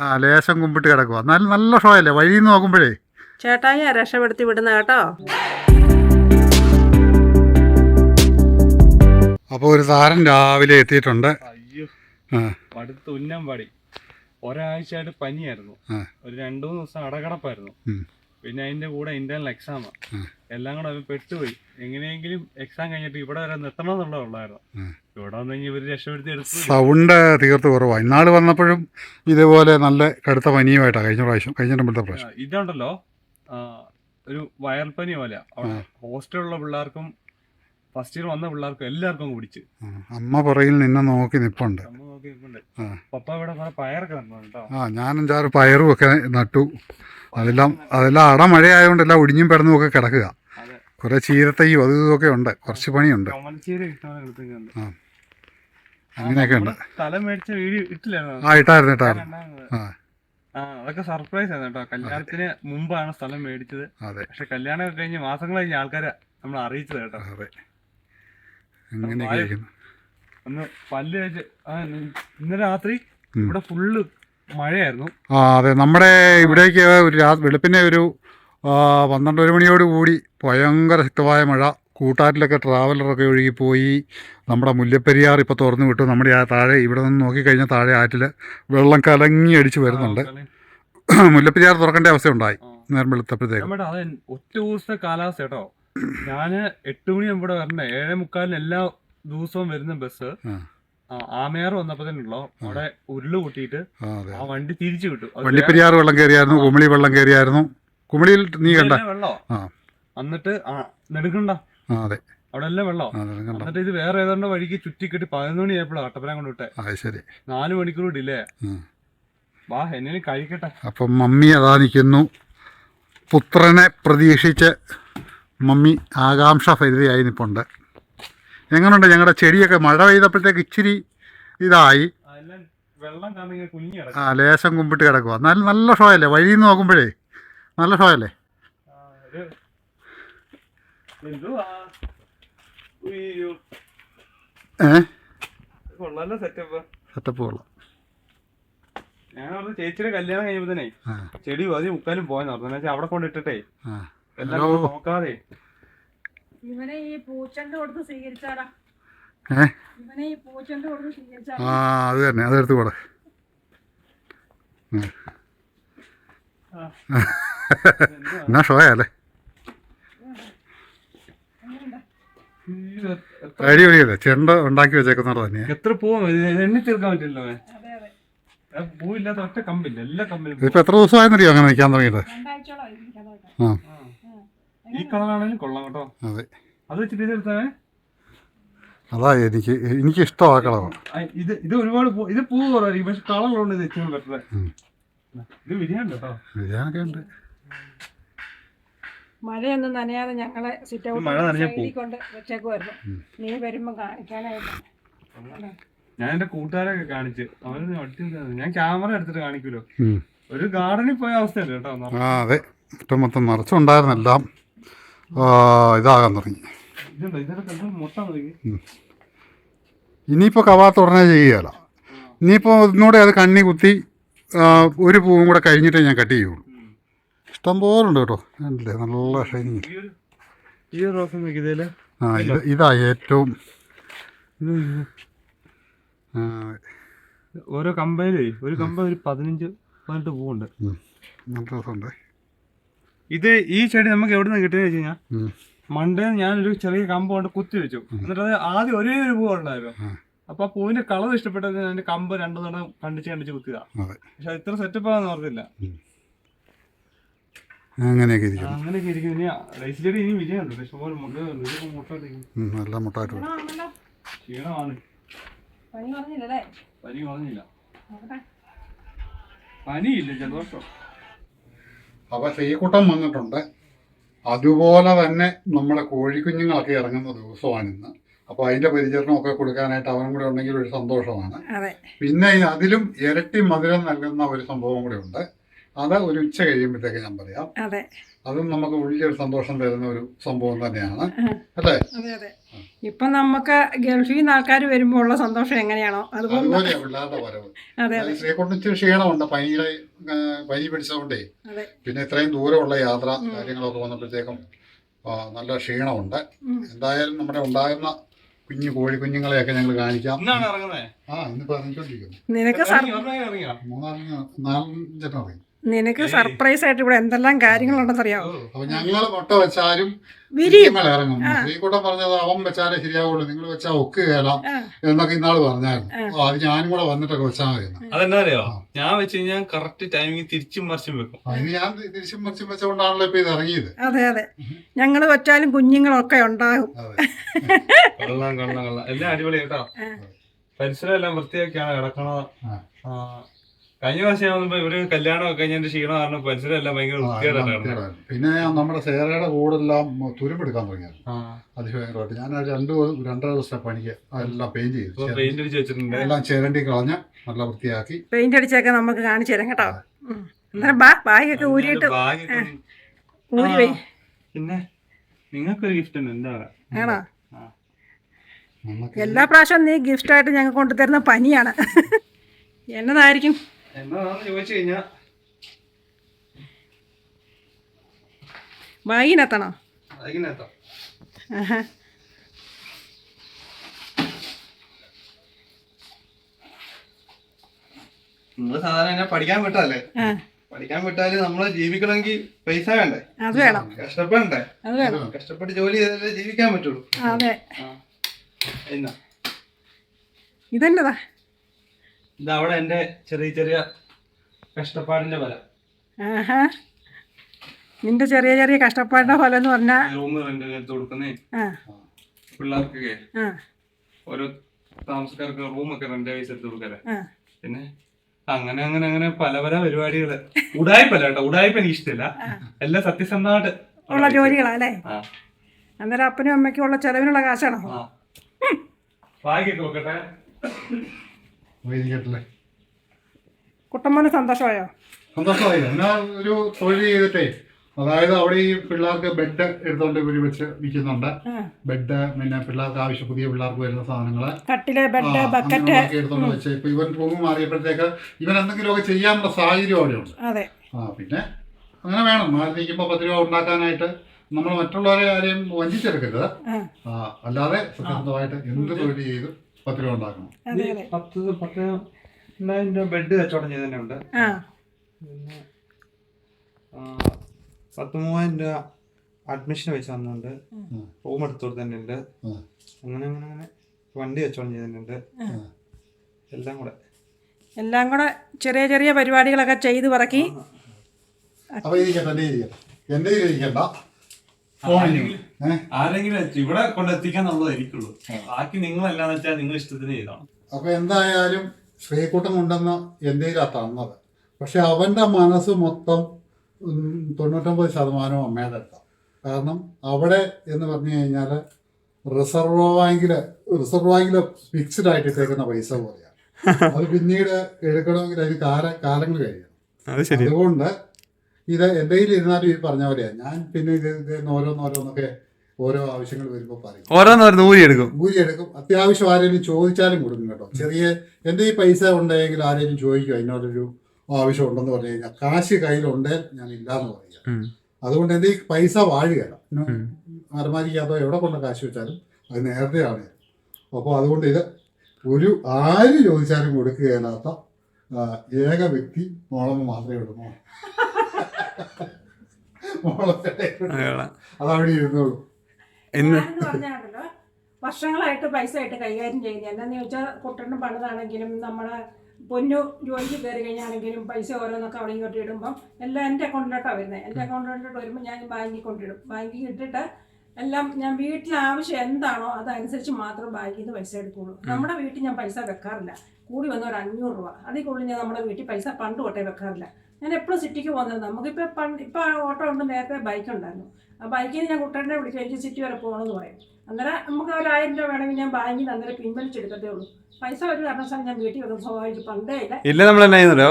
ആ ലേശം കുമ്പിട്ട് കിടക്കുക എന്നാലും നല്ല ഷോ അല്ലേ വഴിയിൽ നിന്ന് നോക്കുമ്പോഴേ. ചേട്ടായി രക്ഷപ്പെടുത്തി വിടുന്ന കേട്ടോ. അപ്പോൾ ഒരു താരം രാവിലെ എത്തിയിട്ടുണ്ട്. അയ്യോ ആ. അടുത്ത് ഉന്നം പാടി ഒരാഴ്ചയായിട്ട് പനിയായിരുന്നു. ഒരു രണ്ടു മൂന്ന് ദിവസം അടകടപ്പായിരുന്നു. പിന്നെ അതിന്റെ കൂടെ ഇന്റേണൽ എക്സാമാ ഉം. എല്ലാം കൂടെ അവൻ പെട്ടുപോയി. എങ്ങനെയെങ്കിലും എക്സാം കഴിഞ്ഞിട്ട് ഇവിടെ വരെ നിർത്തണം എന്നുള്ള ഉള്ളായിരുന്നു. ഉം. ഇവിടെ വന്നു കഴിഞ്ഞാൽ ഇവർ രക്ഷപ്പെടുത്തി എടുത്തു. സൗണ്ട് തീർത്ത് കുറവാണ് ഇന്നാൾ വന്നപ്പോഴും ഇതേപോലെ നല്ല കടുത്ത പനിയുമായിട്ടാണ് കഴിഞ്ഞ പ്രാവശ്യം കഴിഞ്ഞ മുമ്പത്തെ പ്രാവശ്യം. ഇതുണ്ടല്ലോ ഒരു വയർ പനി പോലെ ഹോസ്റ്റലുള്ള പിള്ളേർക്കും ഫസ്റ്റ് ഇയർ വന്ന പിള്ളേർക്കും എല്ലാവർക്കും അങ്ങ് പിടിച്ച്. അമ്മ പുറയിൽ നിന്നെ നോക്കി നിപ്പുണ്ട്. അമ്മ നോക്കി. പപ്പ ഇവിടെ കുറെ പയറൊക്കെ നട്ടു കേട്ടോ. ആ ഞാനും ചാറ് പയറും ഒക്കെ നട്ടു. അതെല്ലാം അതെല്ലാം അട മഴയായതുകൊണ്ട് എല്ലാം ഒടിഞ്ഞും പെടന്നും ഒക്കെ കിടക്കുക. കുറെ ചീരത്തയ്യും അത് ഇതൊക്കെ ഉണ്ട്. കുറച്ച് പണിയുണ്ട്. അങ്ങനെയൊക്കെ ഉണ്ട്. സ്ഥലം മേടിച്ച വീഡിയോ ഇട്ടില്ലായിരുന്നു? ആ ഇട്ടായിരുന്നു ഇട്ടായിരുന്നു. ആ. അതൊക്കെ സർപ്രൈസ് ആയിരുന്നു കേട്ടോ. കല്യാണത്തിന് മുമ്പാണ് സ്ഥലം മേടിച്ചത്. അതെ. പക്ഷെ കല്യാണം കഴിഞ്ഞ മാസങ്ങൾ കഴിഞ്ഞ ആൾക്കാരെ നമ്മൾ അറിയിച്ചത് കേട്ടോ. അതെ. അങ്ങനെയൊക്കെ ഇരിക്കുന്നു ഒന്ന് പല്ല് ഇന്ന് രാത്രി ഇവിടെ ഫുള്ള് മഴയായിരുന്നു. ആ അതെ. നമ്മുടെ ഇവിടേക്ക് ഒരു വെളുപ്പിനെ ഒരു പന്ത്രണ്ട് ഒരു മണിയോട് കൂടി ഭയങ്കര ശക്തമായ മഴ. കൂട്ടാറ്റിലൊക്കെ ട്രാവലറൊക്കെ ഒഴുകിപ്പോയി. നമ്മുടെ മുല്ലപ്പെരിയാർ ഇപ്പോൾ തുറന്നു വിട്ടു. നമ്മുടെ ആ താഴെ ഇവിടെ നിന്ന് നോക്കിക്കഴിഞ്ഞാൽ താഴെ ആറ്റിൽ വെള്ളം കലങ്ങി അടിച്ച് വരുന്നുണ്ട്. മുല്ലപ്പെരിയാർ തുറക്കേണ്ട അവസ്ഥ ഉണ്ടായി നേരം വെളുത്തപ്പോഴത്തേക്ക്. ഒറ്റ ദിവസത്തെ കാലാവസ്ഥ കേട്ടോ ഞാൻ എട്ട് മണി ഇവിടെ വരണ്ടേ? ഏഴേ മുക്കാലിന് എല്ലാ ദിവസവും വരുന്ന ബസ് ആമയാർ ഉള്ളോ? അവിടെ ഉരുൾ കൂട്ടിയിട്ട് ആ വണ്ടി തിരിച്ചു വിട്ടു വണ്ടിപ്പെരിയാർ വെള്ളം കയറിയായിരുന്നു കുമിളി വെള്ളം കയറിയായിരുന്നു കുമിളിയിൽ നീ കണ്ട? വെള്ളോ. എന്നിട്ട് നെടുക്കണ്ട അതെ. അവിടെ എല്ലാം വെള്ളോ? എന്നിട്ട് ഇത് വേറെ ഏതാണ്ട് വഴിക്ക് ചുറ്റിക്കെട്ടി പതിനൊന്ന് മണി ആയപ്പോഴാണ് കട്ടപ്പന കൊണ്ട് വിട്ടെ ശരി. നാല് മണിക്കൂർ ഡിലേ. വാ എന്നെ കഴിക്കട്ടെ. അപ്പം മമ്മി അതാ നിൽക്കുന്നു. പുത്രനെ പ്രതീക്ഷിച്ച് മമ്മി ആകാംക്ഷ ഭരിതയായി നിൽപ്പുണ്ട് എങ്ങനെയുണ്ട് ഞങ്ങളുടെ ചെടിയൊക്കെ മഴ പെയ്തപ്പോഴത്തേക്ക് ഇച്ചിരി ഇതായി. ആ ലേശം കുമ്പിട്ട് കിടക്കുക നല്ല നല്ല ഷോ അല്ലേ? വഴിയിൽ നിന്ന് നോക്കുമ്പോഴേ നല്ല ഷോ അല്ലേ? ഏ? സെറ്റപ്പ്. കൊള്ളാം. ഞാൻ ചേച്ചിയുടെ കല്യാണം കഴിയുമ്പോ തന്നെ ചെടി പതി മുക്കാലും പോയെന്ന് പറഞ്ഞു. അവിടെ കൊണ്ടിട്ടിട്ടേ. എല്ലാം ഹലോ. കൂടെ നോക്കാതെ? ഇവനെ ഈ പൂച്ചണ്ട് കൊടുത്ത് സ്വീകരിച്ചാടാ. ഏ? ഇവനെ ഈ പൂച്ചണ്ട് കൊടുത്ത് സ്വീകരിച്ചാ ആ അത് തന്നെ അതെടുത്ത് കൂടെ? എന്നാ ഷോ അല്ലേ അയ്യോ, എത്ര- അടിപൊളിയല്ലേ ചെണ്ട ഉണ്ടാക്കി വെച്ചേക്കുന്നത് തന്നെ. എത്ര പൂവ്? എണ്ണി തീർക്കാൻ ആ പൂവില്ലാത്ത ഒറ്റ കമ്പില്ല എല്ലാ കമ്പിലും ഇപ്പൊ എത്ര ദിവസമായെന്നറിയോ അങ്ങനെ നിൽക്കാൻ തുടങ്ങിയിട്ട്? ആ. ഈ കളറാണെങ്കിലും കൊള്ളാം കേട്ടോ. അതെ. അത് വെച്ചിട്ട് ഇത് എടുത്തേ? അതാ എനിക്ക് എനിക്ക് ഇഷ്ടം ആ കളർ ഇത് ഇത് ഒരുപാട് പൂ ഇത് പൂ കുറവായിരിക്കും പക്ഷെ കളറുള്ളതുകൊണ്ട് ഇത് ഏറ്റവും ബെറ്റർ ഇത് ബിരിയാണി കേട്ടോ. ബിരിയാണൊക്കെ ഉണ്ട്. മഴയൊന്നും നനയാതെ ഞങ്ങളെ സിറ്റ് മഴ നനഞ്ഞാ ഔട്ട് കൊണ്ട് വെച്ചേക്കുമായിരുന്നു നീ വരുമ്പോ കാണിക്കാനായിട്ട്. ഞാൻ എന്റെ കൂട്ടുകാരൊക്കെ കാണിച്ച്. അവർ അടിച്ചു ഞാൻ ക്യാമറ എടുത്തിട്ട് കാണിക്കൂലോ? ഒരു ഗാർഡനിൽ പോയ അവസ്ഥയല്ലേ കേട്ടോ? ആ അതെ. മൊത്തം നിറച്ചുണ്ടായിരുന്നെല്ലാം. ഇതാകാൻ തുടങ്ങി. ഇനിയിപ്പോൾ കവാത്ത ഉടനെ ചെയ്യുകയല്ല. ഇനിയിപ്പോൾ ഒന്നുകൂടെ അത് കണ്ണി കുത്തി ഒരു പൂവും കൂടെ കഴിഞ്ഞിട്ടേ ഞാൻ കട്ട് ചെയ്യുള്ളൂ. ഇഷ്ടം പോലെ ഉണ്ട് കേട്ടോ. അല്ലേ നല്ല ഷൈനിങ്. ആ ഇത് ഇതാ ഏറ്റവും ഓരോ കമ്പയിലേ ഒരു കമ്പ ഒരു പതിനഞ്ച് പതിനെട്ട് പൂവുണ്ട്. നല്ല രസമുണ്ട്. ഇത് ഈ ചെടി നമുക്ക് എവിടെ നിന്ന് കിട്ടിയെന്ന് വെച്ച് കഴിഞ്ഞാൽ. മണ്ടേ ഞാനൊരു ചെറിയ കമ്പ് കൊണ്ട് കുത്തി വെച്ചു. എന്നിട്ട് അത് ആദ്യം ഒരേ ഒരു പൂ ഉണ്ടായിരുന്നു. അപ്പൊ ആ പൂവിന്റെ കളർ ഇഷ്ടപ്പെട്ടത് അതിന്റെ കമ്പ് രണ്ടു തവണ കണ്ടിച്ച് കണ്ടിച്ച് കുത്തിയതാ. അതെ. പക്ഷെ അത് ഇത്ര സെറ്റപ്പ് ആണെന്ന് ഓർത്തില്ല. അങ്ങനെയൊക്കെ ഇരിക്കും അങ്ങനെയൊക്കെ ഇരിക്കും ഇനി റൈസ് ചെടി ഇനി വിജയമുണ്ട്. പക്ഷെ പോലെ മുട്ട മുട്ട. നല്ല മുട്ടായിട്ട് ക്ഷീണമാണ്. പനി പറഞ്ഞില്ലല്ലേ പനി പറഞ്ഞില്ല പനിയില്ല ജലദോഷം. അപ്പോൾ ശ്രീകുട്ടം വന്നിട്ടുണ്ട്. അതുപോലെ തന്നെ നമ്മുടെ കോഴിക്കുഞ്ഞുങ്ങളൊക്കെ ഇറങ്ങുന്ന ദിവസമാണിന്ന്. അപ്പോൾ അതിന്റെ പരിചരണമൊക്കെ കൊടുക്കാനായിട്ട് അവനും കൂടെ ഉണ്ടെങ്കിൽ ഒരു സന്തോഷമാണ്. പിന്നെ അതിലും ഇരട്ടി മധുരം നൽകുന്ന ഒരു സംഭവം കൂടെ ഉണ്ട്. അത് ഒരു ഉച്ച കഴിയുമ്പോഴത്തേക്ക് ഞാൻ പറയാം. അതെ. അതും നമുക്ക് വലിയൊരു സന്തോഷം തരുന്ന ഒരു സംഭവം തന്നെയാണ്. അല്ലേ? അതെ അതെ. ഇപ്പൊ നമുക്ക് ഗൾഫിൽ നിന്ന് ആൾക്കാർ വരുമ്പോൾ ഉള്ള സന്തോഷം എങ്ങനെയാണോ? അതുപോലെ അതുപോലെയാ പിള്ളേരുടെ വരവ്. അതെ ക്ഷീണമുണ്ട്. പനിയുടെ പനി പിടിച്ചതുകൊണ്ടേ. അതെ. പിന്നെ ഇത്രയും ദൂരമുള്ള യാത്ര കാര്യങ്ങളൊക്കെ വന്നപ്പോഴത്തേക്കും നല്ല ക്ഷീണമുണ്ട്. എന്തായാലും നമ്മുടെ ഉണ്ടാകുന്ന കുഞ്ഞു കോഴി കുഞ്ഞുങ്ങളെയൊക്കെ ഞങ്ങൾ കാണിക്കാം. ആ ഇന്നിപ്പോ ഇറങ്ങിക്കൊണ്ടിരിക്കുന്നു. മൂന്നാലിന് നാലഞ്ചെണ്ണം ഇറങ്ങി. നിനക്ക് സർപ്രൈസ് ആയിട്ട് ഇവിടെ എന്തെല്ലാം കാര്യങ്ങളുണ്ടെന്ന് അറിയാമോ അപ്പൊ ഞങ്ങൾ മുട്ട വെച്ചാലും ഇറങ്ങും. പറഞ്ഞത് അവൻ വെച്ചാലേ ശരിയാവുള്ളൂ. നിങ്ങൾ വെച്ചാൽ ഒക്കുകയില്ല ആ. എന്നൊക്കെ ഇന്നാൾ പറഞ്ഞായിരുന്നു. അത് ഞാനും കൂടെ വന്നിട്ടൊക്കെ വെച്ചാൽ മതി എന്ന്. അതെന്താ അറിയോ ഞാൻ വെച്ച് കഴിഞ്ഞാൽ കറക്റ്റ് ടൈമിങ് തിരിച്ചും മറിച്ചും വെക്കും. അതിന് ഞാൻ തിരിച്ചും മറിച്ചും വെച്ചുകൊണ്ടാണല്ലോ ഇപ്പൊ ഇത് ഇറങ്ങിയത്. അതെ അതെ. ഞങ്ങൾ വെച്ചാലും കുഞ്ഞുങ്ങളൊക്കെ ഉണ്ടാകും. അതെ. കൊള്ളാം കൊള്ളാം കൊള്ളാം. എല്ലാം അടിപൊളി കേട്ടോ. പരിസരം എല്ലാം വൃത്തിയാക്കിയാണ് കിടക്കണത്. കഴിഞ്ഞ പ്രാവശ്യം വന്നപ്പോ ഇവർ കല്യാണം ഒക്കെ കഴിഞ്ഞതിന്റെ ക്ഷീണം കാരണം പരിസരം എല്ലാം ഭയങ്കര എല്ലാം. വൃത്തികേടായിരുന്നു. പിന്നെ നമ്മുടെ സേറയുടെ കൂടെല്ലാം തുരുമ്പെടുക്കാൻ തുടങ്ങിയത് അതിഭയങ്കരമായിട്ട് ഞാൻ രണ്ടു രണ്ടര ദിവസത്തെ പണിക്ക് അതെല്ലാം പെയിന്റ് ചെയ്തു. പെയിന്റ് അടിച്ച് വെച്ചിട്ടുണ്ട്. എല്ലാം ചിരണ്ടി കളഞ്ഞ് നല്ല വൃത്തിയാക്കി. പെയിന്റ് അടിച്ചൊക്കെ നമുക്ക് കാണിച്ചു തരാം കേട്ടോ. ബാഗൊക്കെ ഊരിയിട്ട് പിന്നെ നിങ്ങൾക്കൊരു ഗിഫ്റ്റ് ഉണ്ട് എന്താ ആണോ? എല്ലാ പ്രാവശ്യവും നീ ഗിഫ്റ്റായിട്ട് ഞങ്ങൾ കൊണ്ടുതരുന്ന പനിയാണ്. എന്നതായിരിക്കും? എന്നതാന്ന് ചോദിച്ചു കഴിഞ്ഞാ? ബാഗിനെത്തണോ വൈകിനെത്താം. നമ്മൾ സാധാരണ പഠിക്കാൻ വിട്ടല്ലേ പഠിക്കാൻ വിട്ടാൽ നമ്മൾ ജീവിക്കണമെങ്കിൽ പൈസ വേണ്ടേ? അത് വേണം. കഷ്ടപ്പെടണ്ടേ? അത് വേണം. കഷ്ടപ്പെട്ട് ജോലി ചെയ്താലേ ജീവിക്കാൻ പറ്റുള്ളൂ. അതെ. ഇതെന്നതാ? ഇത് അവിടെ എന്റെ ചെറിയ ചെറിയ കഷ്ടപ്പാടിന്റെ ഫലം. ആഹാ. നിന്റെ ചെറിയ ചെറിയ കഷ്ടപ്പാടിന്റെ ഫലം എന്ന് പറഞ്ഞാൽ റൂം റെന്റ് എടുത്ത് കൊടുക്കുന്നേ. പിള്ളേർക്കൊക്കെ ഓരോ താമസക്കാർക്ക് റൂമൊക്കെ റെന്റ് പൈസ എടുത്ത് കൊടുക്കല്ലേ? പിന്നെ അങ്ങനെ അങ്ങനെ അങ്ങനെ പല പല പരിപാടികൾ. ഉടായ്പല്ല കേട്ടോ. ഉടായ്പ എനിക്ക് ഇഷ്ടമില്ല എല്ലാം സത്യസന്ധമായിട്ട് ഉള്ള ജോലികളാ അല്ലേ? അന്നേരം അപ്പനും അമ്മയ്ക്കും ഉള്ള ചെലവിനുള്ള കാശാണോ? ഭാഗ്യൊക്കെ നോക്കട്ടെ കുട്ടമ്മോന് സന്തോഷമായോ? സന്തോഷമായില്ല. എന്നാ ഒരു തൊഴിൽ ചെയ്തിട്ടേ അതായത് അവിടെ ഈ പിള്ളേർക്ക് ബെഡ് എടുത്തോണ്ട് ഇവർ വെച്ച് വിൽക്കുന്നുണ്ട് ബെഡ് പിന്നെ പിള്ളേർക്ക് ആവശ്യം പുതിയ പിള്ളേർക്ക് വരുന്ന സാധനങ്ങൾ. കട്ടിൽ ആ, ബെഡ് ബക്കറ്റ് എടുത്തോണ്ട് വെച്ച് ഇപ്പൊ ഇവൻ റൂം മാറിയപ്പോഴത്തേക്ക് ഇവൻ എന്തെങ്കിലുമൊക്കെ ചെയ്യാനുള്ള സാഹചര്യം അവിടെ ഉണ്ട് ആ പിന്നെ അങ്ങനെ വേണം. മാറി നിൽക്കുമ്പോൾ പത്ത് രൂപ ഉണ്ടാക്കാനായിട്ട് നമ്മൾ മറ്റുള്ളവരെ ആരെയും വഞ്ചിച്ചെടുക്കരുത്. അല്ലാതെ സത്യസന്ധമായിട്ട് എന്ത് തൊഴിൽ ചെയ്തും പത്ത് രൂപ ഉണ്ടാക്കണം അതെ അതെ. പത്ത് പത്ത് രണ്ടായിരം രൂപ ബെഡ് കച്ചവടം ആ. പിന്നെ ആ, പത്ത് മൂവായിരം രൂപ അഡ്മിഷൻ പൈസ തന്നുണ്ട് റൂം എടുത്തു കൊടുത്തിട്ടുണ്ട്. അങ്ങനെ അങ്ങനെ അങ്ങനെ വണ്ടി കച്ചവടം ചെയ്തിട്ടുണ്ട് എല്ലാം കൂടെ. എല്ലാം കൂടെ ചെറിയ ചെറിയ പരിപാടികളൊക്കെ ചെയ്ത് പറക്കി. അപ്പൊ ഇരിക്കട്ടെ ഇരിക്കണ്ട. ഫോണിൽ ആരെങ്കിലും ഇവിടെ ഇവിടെ കൊണ്ടെത്തിക്കാന്നുള്ളതായിരിക്കുള്ളൂ ബാക്കി നിങ്ങൾ എല്ലാന്ന് വെച്ചാൽ നിങ്ങൾ ഇഷ്ടത്തിന് ചെയ്താണ് അപ്പൊ എന്തായാലും ശ്രീകുട്ടൻ ഉണ്ടെന്ന് എന്തെങ്കിലും തന്നത് പക്ഷെ അവന്റെ മനസ്സ് മൊത്തം തൊണ്ണൂറ്റൊമ്പത് ശതമാനവും അമ്മയുടെ അടുത്താണ് കാരണം അവിടെ എന്ന് പറഞ്ഞു കഴിഞ്ഞാൽ റിസർവ് ബാങ്കിൽ റിസർവ് ബാങ്കിൽ ഫിക്സ്ഡ് ആയിട്ട് ഇട്ടേക്കുന്ന പൈസ പോലെയാണ് അത് പിന്നീട് എടുക്കണമെങ്കിൽ അതിന് കാല കാലങ്ങൾ കഴിയണം. അത് അതുകൊണ്ട് ഇത് എന്റെ കയ്യിൽ ഇരുന്നാലും ഈ പറഞ്ഞ പോലെയാ. ഞാൻ പിന്നെ ഇത് ഇത് ഓരോന്നോരോന്നൊക്കെ ഓരോ ആവശ്യങ്ങൾ വരുമ്പോൾ പറയും. ഓരോന്നോരോന്ന് ഊരി എടുക്കും. കൂലി എടുക്കും. അത്യാവശ്യം ആരെങ്കിലും ചോദിച്ചാലും കൊടുക്കും കേട്ടോ. ചെറിയ എന്റെ ഈ പൈസ ഉണ്ടെങ്കിൽ ആരെങ്കിലും ചോദിക്കും അതിനോടൊരു ആവശ്യം ഉണ്ടെന്ന് പറഞ്ഞു കഴിഞ്ഞാൽ കാശ് കയ്യിലുണ്ടേ ഞാൻ ഇല്ലാന്ന് പറയുക അതുകൊണ്ട് എന്റെ ഈ പൈസ വാഴുകയല്ല അലമാരിക്കകത്തോ എവിടെ കൊണ്ട കാശ് വെച്ചാലും അത് നേരത്തെയാണ്. അപ്പോൾ അതുകൊണ്ട് ഇത് ഒരു ആര് ചോദിച്ചാലും കൊടുക്കുകയില്ലാത്ത ഏക വ്യക്തി മോളമ്മ മാത്രമേ ഉള്ളൂ അതവിടെ ഇരുന്നോളൂ. പറഞ്ഞാണ്ടല്ലോ വർഷങ്ങളായിട്ട് പൈസ ആയിട്ട് കൈകാര്യം ചെയ്യുന്നത്. എന്താന്ന് ചോദിച്ചാൽ കുട്ടനും പണിതാണെങ്കിലും നമ്മളെ പൊന്നു ജോലിക്ക് കയറി കഴിഞ്ഞാണെങ്കിലും പൈസ ഓരോന്നൊക്കെ അവിടെ ഇങ്ങോട്ട് ഇടുമ്പം എല്ലാം എന്റെ അക്കൗണ്ടിലോട്ടാണ് വരുന്നത്. എന്റെ അക്കൗണ്ടിലോട്ട് വരുമ്പോൾ ഞാൻ ബാങ്കിൽ കൊണ്ടിടും. ബാങ്കിൽ ഇട്ടിട്ട് എല്ലാം ഞാൻ വീട്ടിൽ ആവശ്യം എന്താണോ അതനുസരിച്ച് മാത്രം ബാങ്കിൽ നിന്ന് പൈസ എടുക്കുള്ളൂ. നമ്മുടെ വീട്ടിൽ ഞാൻ പൈസ വെക്കാറില്ല. കൂടി വന്ന ഒരു അഞ്ഞൂറ് രൂപ. അതിൽ കൂടുതൽ ഞാൻ നമ്മുടെ വീട്ടിൽ പൈസ പണ്ട് തൊട്ടേ വെക്കാറില്ല. ഞാൻ എപ്പോഴും സിറ്റിക്ക് പോകുന്നത് നമുക്കിപ്പോൾ പണ്ട് ഇപ്പോൾ ഓട്ടോ ഉണ്ട് നേരത്തെ ബൈക്ക് ഉണ്ടായിരുന്നു. ആ ബൈക്കിൽ ഞാൻ കുട്ടനെ വിളിക്കും എനിക്ക് സിറ്റി വരെ പോകണമെന്ന് പറയും. അന്നേരം നമുക്ക് ഒരു ആയിരം രൂപ വേണമെങ്കിൽ ഞാൻ ബാങ്കിൽ നിന്ന് അന്നേരം പിൻവലിച്ചെടുക്കത്തേ ഉള്ളൂ. പൈസ ഒരു കാരണവശാലും ഞാൻ വീട്ടിൽ വെക്കുന്ന സ്വാഭാവിക പണ്ടേ ഇല്ല. ഇല്ല നമ്മൾ എന്നാ ചെയ്യുന്നല്ലോ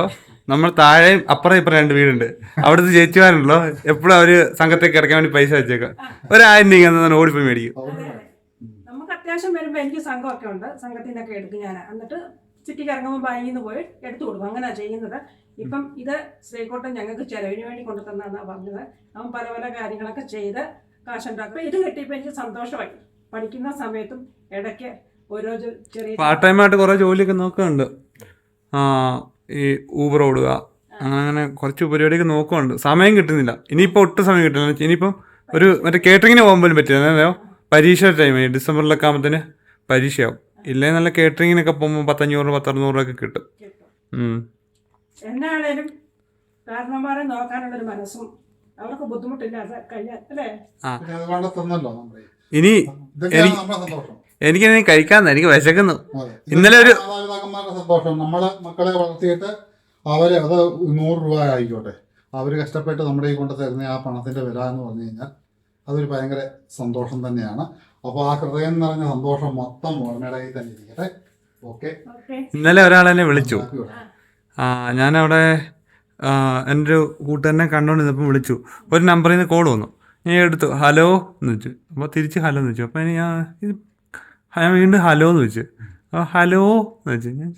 നമ്മൾ താഴെയും അപ്പുറം ഇപ്പുറം രണ്ട് വീടുണ്ട്. അവിടുത്തെ ചേച്ചിമാരുണ്ടല്ലോ എപ്പോഴും അവർ സംഘത്തെ കിടക്കാൻ വേണ്ടി പൈസ വെച്ചേക്കാം. ഒരായിരം രൂപ തന്നെ ഓടിപ്പോയി മേടിക്കും. നമുക്ക് അത്യാവശ്യം വരുമ്പോൾ എനിക്ക് സംഘമൊക്കെ ഉണ്ട്. സംഘത്തിനൊക്കെ എടുക്കും ഞാൻ എന്നിട്ട് ചുറ്റിക്ക് ഇറങ്ങുമ്പോൾ ബാങ്കിൽ നിന്ന് പോയി എടുത്തു കൊടുക്കും. അങ്ങനെയാണ് ചെയ്യുന്നത്. ഇപ്പം ഇത് ശ്രീകോട്ടൻ ഞങ്ങൾക്ക് ചെലവിന് വേണ്ടി കൊണ്ടു തന്നാന്നാണ് പറഞ്ഞത്. അവൻ പല പല കാര്യങ്ങളൊക്കെ ചെയ്ത് കാശുണ്ടാക്കും. ഇത് കിട്ടിയപ്പോൾ എനിക്ക് സന്തോഷമായി. പഠിക്കുന്ന സമയത്തും ഇടയ്ക്ക് ഓരോ ചെറിയ പാർട്ട് ടൈം ആയിട്ട് കുറേ ജോലിയൊക്കെ നോക്കുന്നുണ്ട് ഈ ഊബർ ഓടുക അങ്ങനെ അങ്ങനെ കുറച്ച് പരിപാടിയൊക്കെ നോക്കുന്നുണ്ട് സമയം കിട്ടുന്നില്ല. ഇനിയിപ്പോൾ ഒട്ടും സമയം കിട്ടുന്നില്ല. ഇനിയിപ്പം ഒരു മറ്റേ കേറ്ററിങ്ങിന് പോകാൻ പോലും പറ്റില്ല. പരീക്ഷ ടൈം ഡിസംബറിലൊക്കെ ആകുമ്പത്തിന് പരീക്ഷയാവും. ഇല്ലേ നല്ല കേറ്ററിങ്ങിനൊക്കെ പോകുമ്പോൾ പത്തഞ്ഞൂറ് പത്തറുന്നൂറ് ഒക്കെ കിട്ടും. എന്നാണേലും കാരണന്മാരെ നോക്കാനുള്ളൊരു മനസ്സും അവർക്ക് ബുദ്ധിമുട്ടില്ലാതെ അല്ലേ? ഇനി എനിക്ക് എനിക്ക് നമ്മുടെ എനിക്കിനി കഴിക്കാൻ എനിക്ക് വിശക്കുന്നു. ഇന്നലെ ഒരു- സന്തോഷം. നമ്മളെ മക്കളെ വളർത്തിയിട്ട് അവരെ അത് നൂറ് രൂപ ആയിക്കോട്ടെ. അവർ കഷ്ടപ്പെട്ട് നമ്മുടെ ഈ കൊണ്ട് തരുന്ന ആ പണത്തിന്റെ വില എന്ന് പറഞ്ഞു കഴിഞ്ഞാൽ അതൊരു ഭയങ്കര സന്തോഷം തന്നെയാണ്. അപ്പോൾ ആ ഹൃദയം നിറഞ്ഞ സന്തോഷം മൊത്തം ഓർമ്മയുടെ കയ്യിൽ തന്നെ ഇരിക്കട്ടെ. ഓക്കെ ഇന്നലെ ഒരാൾ എന്നെ വിളിച്ചു. ആ ഞാനവിടെ എന്റെ ഒരു കൂട്ടുകാരനെ കണ്ടുകൊണ്ടിരുന്നപ്പോൾ വിളിച്ചു. ഒരു നമ്പറിൽ നിന്ന് കോൾ വന്നു. ഞാൻ എടുത്തു ഹലോ എന്ന് വെച്ചു. അപ്പോൾ തിരിച്ച് ഹലോ എന്ന് വെച്ചു. അപ്പോൾ ഞാൻ ഇത് ഞാൻ വീണ്ടും ഹലോ എന്ന് വെച്ചു. അപ്പോൾ ഹലോ എന്ന് വെച്ചു. ഞാൻ